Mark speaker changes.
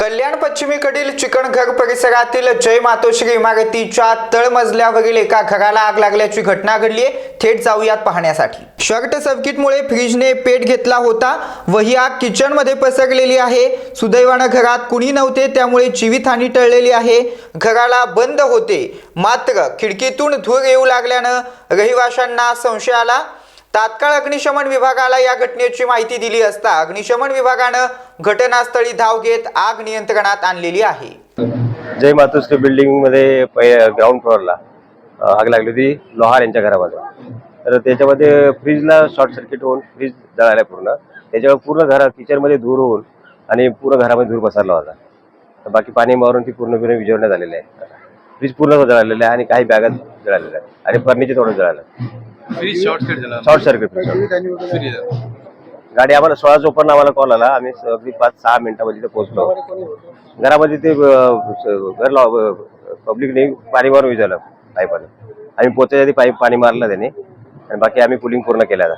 Speaker 1: कल्याण पश्चिमेकडील चिकणघर परिसरातील जय मातोश्री इमारतीच्या तळमजल्यावरील एका घराला आग लागल्याची घटना घडली आहे. थेट जाऊयात पाहण्यासाठी. शॉर्ट सर्किटमुळे फ्रीजने पेट घेतला होता व ही आग किचनमध्ये पसरलेली आहे. सुदैवानं घरात कुणी नव्हते त्यामुळे जीवितहानी टळलेली आहे. घराला बंद होते. मात्र खिडकीतून धूर येऊ लागल्यानं रहिवाशांना संशय आला. तात्काळ अग्निशमन विभागाला या घटनेची माहिती दिली असता अग्निशमन विभागानं घटनास्थळी धाव घेत आग नियंत्रणात आणलेली आहे.
Speaker 2: जय मातोश्री बिल्डिंगमध्ये ग्राउंड फ्लोअरला आग लागली होती. लोहार यांच्या घरामध्ये. तर त्याच्यामध्ये फ्रीजला शॉर्ट सर्किट होऊन फ्रीज जळाला पूर्ण. त्याच्यावर पूर्ण घरा किचनमध्ये धूर होऊन आणि पूर्ण घरामध्ये धूर पसरला होता. तर बाकी पाणी मारून ती पूर्णपणे विजवण्यात आलेली आहे. फ्रीज पूर्ण जळालेलं आहे आणि काही बॅगात जळालेल्या आहे आणि फर्निचर थोडं जळालं
Speaker 3: फ्रीज शॉर्ट सर्किट झाला.
Speaker 2: शॉर्ट सर्किट
Speaker 3: फ्रीज
Speaker 2: गाडी आम्हाला सोळा चोपन्न आम्हाला कॉल आला. आम्ही अगदी पाच सहा मिनिटामध्ये तिथे पोहोचलो. घरामध्ये ते घर लाव पब्लिकने पाणी मारून विचारलं पाईपाने. आम्ही पोचायच्या आधी पाईप पाणी मारलं त्याने. आणि बाकी आम्ही पुलिंग पूर्ण केलं आता.